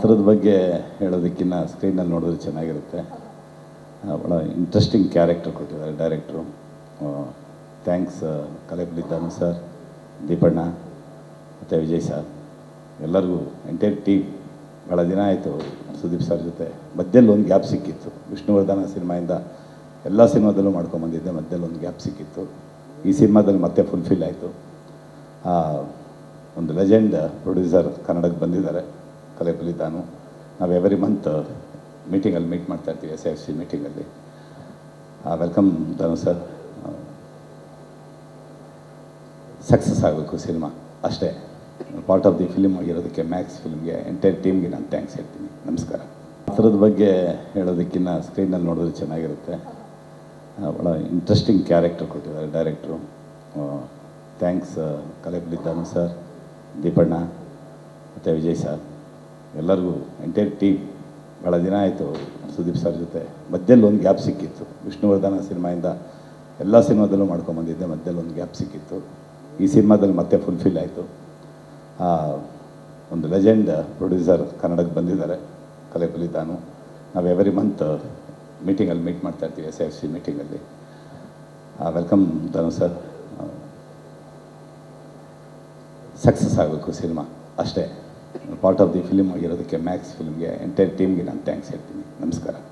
ಪಾತ್ರದ ಬಗ್ಗೆ ಹೇಳೋದಕ್ಕಿಂತ ಸ್ಕ್ರೀನಲ್ಲಿ ನೋಡಿದ್ರೆ ಚೆನ್ನಾಗಿರುತ್ತೆ. ಭಾಳ ಇಂಟ್ರೆಸ್ಟಿಂಗ್ ಕ್ಯಾರೆಕ್ಟರ್ ಕೊಟ್ಟಿದ್ದಾರೆ ಡೈರೆಕ್ಟ್ರು ಥ್ಯಾಂಕ್ಸ್ ಕಲೆಪುಲಿತಾನು ಸರ್ ದೀಪಣ್ಣ, ಮತ್ತು ವಿಜಯ್ ಸರ್ ಎಲ್ಲರಿಗೂ ಎಂಟೈರ್ ಟೀಮ್ ಭಾಳ ದಿನ ಆಯಿತು ಸುದೀಪ್ ಸರ್ ಜೊತೆ. ಮಧ್ಯದಲ್ಲಿ ಒಂದು ಗ್ಯಾಪ್ ಸಿಕ್ಕಿತ್ತು. ವಿಷ್ಣುವರ್ಧನ ಸಿನಿಮಾಯಿಂದ ಎಲ್ಲ ಸಿನಿಮಾದಲ್ಲೂ ಮಾಡ್ಕೊಂಬಂದಿದ್ದೆ ಮಧ್ಯದಲ್ಲಿ ಒಂದು ಗ್ಯಾಪ್ ಸಿಕ್ಕಿತ್ತು. ಈ ಸಿನಿಮಾದಲ್ಲಿ ಮತ್ತೆ ಫುಲ್ಫಿಲ್ ಆಯಿತು. ಒಂದು ಲೆಜೆಂಡ್ ಪ್ರೊಡ್ಯೂಸರ್ ಕನ್ನಡಕ್ಕೆ ಬಂದಿದ್ದಾರೆ. ಕಲೆಪುಲಿತಾನು ನಾವು ಎವ್ರಿ ಮಂತ್ ಮೀಟಿಂಗಲ್ಲಿ ಮೀಟ್ ಮಾಡ್ತಾ ಇರ್ತೀವಿ ಎಸ್ ಎಫ್ ಸಿ ಮೀಟಿಂಗಲ್ಲಿ ವೆಲ್ಕಮ್ ಧನು ಸರ್ ಸಕ್ಸಸ್ ಆಗಬೇಕು ಸಿನಿಮಾ ಅಷ್ಟೇ. ಪಾರ್ಟ್ ಆಫ್ ದಿ ಫಿಲ್ಮ್ ಆಗಿರೋದಕ್ಕೆ ಮ್ಯಾಕ್ಸ್ ಫಿಲ್ಮ್ಗೆ ಎಂಟೈರ್ ಟೀಮ್ಗೆ ನಾನು ಥ್ಯಾಂಕ್ಸ್ ಹೇಳ್ತೀನಿ. ನಮಸ್ಕಾರ. ಪಾತ್ರದ ಬಗ್ಗೆ ಹೇಳೋದಕ್ಕಿಂತ ಸ್ಕ್ರೀನಲ್ಲಿ ನೋಡೋದು ಚೆನ್ನಾಗಿರುತ್ತೆ. ಭಾಳ ಇಂಟ್ರೆಸ್ಟಿಂಗ್ ಕ್ಯಾರೆಕ್ಟರ್ ಕೊಟ್ಟಿದ್ದಾರೆ ಡೈರೆಕ್ಟ್ರು ಥ್ಯಾಂಕ್ಸ್ ಕಲೆಪುಲಿತಾನು ಸರ್ ದೀಪಣ್ಣ, ಮತ್ತು ವಿಜಯ್ ಸರ್ ಎಲ್ಲರಿಗೂ ಎಂಟೈರ್ ಟೀಮ್ ಭಾಳ ದಿನ ಆಯಿತು ಸುದೀಪ್ ಸರ್ ಜೊತೆ. ಮಧ್ಯದಲ್ಲಿ ಒಂದು ಗ್ಯಾಪ್ ಸಿಕ್ಕಿತ್ತು. ವಿಷ್ಣುವರ್ಧನ ಸಿನಿಮಾಯಿಂದ ಎಲ್ಲ ಸಿನಿಮಾದಲ್ಲೂ ಮಾಡ್ಕೊಂಬಂದಿದ್ದೆ ಮಧ್ಯದಲ್ಲಿ ಒಂದು ಗ್ಯಾಪ್ ಸಿಕ್ಕಿತ್ತು. ಈ ಸಿನಿಮಾದಲ್ಲಿ ಮತ್ತೆ ಫುಲ್ಫಿಲ್ ಆಯಿತು. ಒಂದು ಲೆಜೆಂಡ್ ಪ್ರೊಡ್ಯೂಸರ್ ಕನ್ನಡಕ್ಕೆ ಬಂದಿದ್ದಾರೆ. ಕಲೆ ತಾನು ನಾವು ಎವ್ರಿ ಮಂತ್ ಮೀಟಿಂಗಲ್ಲಿ ಮೀಟ್ ಮಾಡ್ತಾ ಇರ್ತೀವಿ ಎಸ್ ಎಫ್ ಸಿ ಮೀಟಿಂಗಲ್ಲಿ ವೆಲ್ಕಮ್ ಧನು ಸರ್. ಸಕ್ಸಸ್ ಆಗಬೇಕು ಸಿನಿಮಾ. ಅಷ್ಟೇ. ಪಾರ್ಟ್ ಆಫ್ ದಿ ಫಿಲ್ಮ್ ಆಗಿರೋದಕ್ಕೆ ಮ್ಯಾಕ್ಸ್ ಫಿಲ್ಮ್ಗೆ ಎಂಟೈರ್ ಟೀಮ್ಗೆ ನಾನು ಥ್ಯಾಂಕ್ಸ್ ಹೇಳ್ತೀನಿ. ನಮಸ್ಕಾರ.